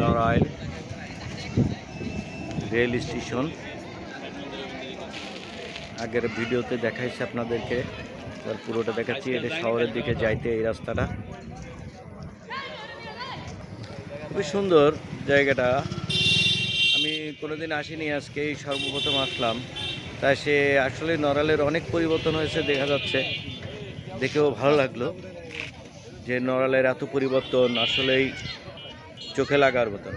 Narail rail station. আগের ভিডিওতে দেখাইছি আপনাদেরকে, এবার পুরোটা দেখাচ্ছি এটা শহরের দিকে যাইতে এই রাস্তাটা। খুবই সুন্দর জায়গাটা। আমি কোনোদিন আসিনি আজকে, এই সর্বপ্রথম আসলাম। তাই সে আসলে নড়ালের অনেক পরিবর্তন হয়েছে, দেখা যাচ্ছে। দেখেও ভালো লাগল যে নড়ালের এত পরিবর্তন, আসলেই চোখে লাগার মতন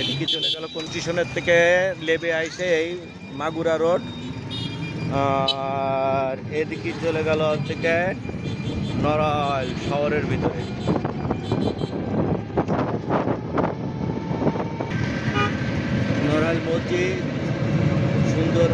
এদিকে চলে গেল থেকে লেবে আইসে এই মাগুরা রোড। আর এদিকে চলে গেল হচ্ছে কে? নড়াইল শহরের ভিতরে। নড়াইল মসজিদ সুন্দর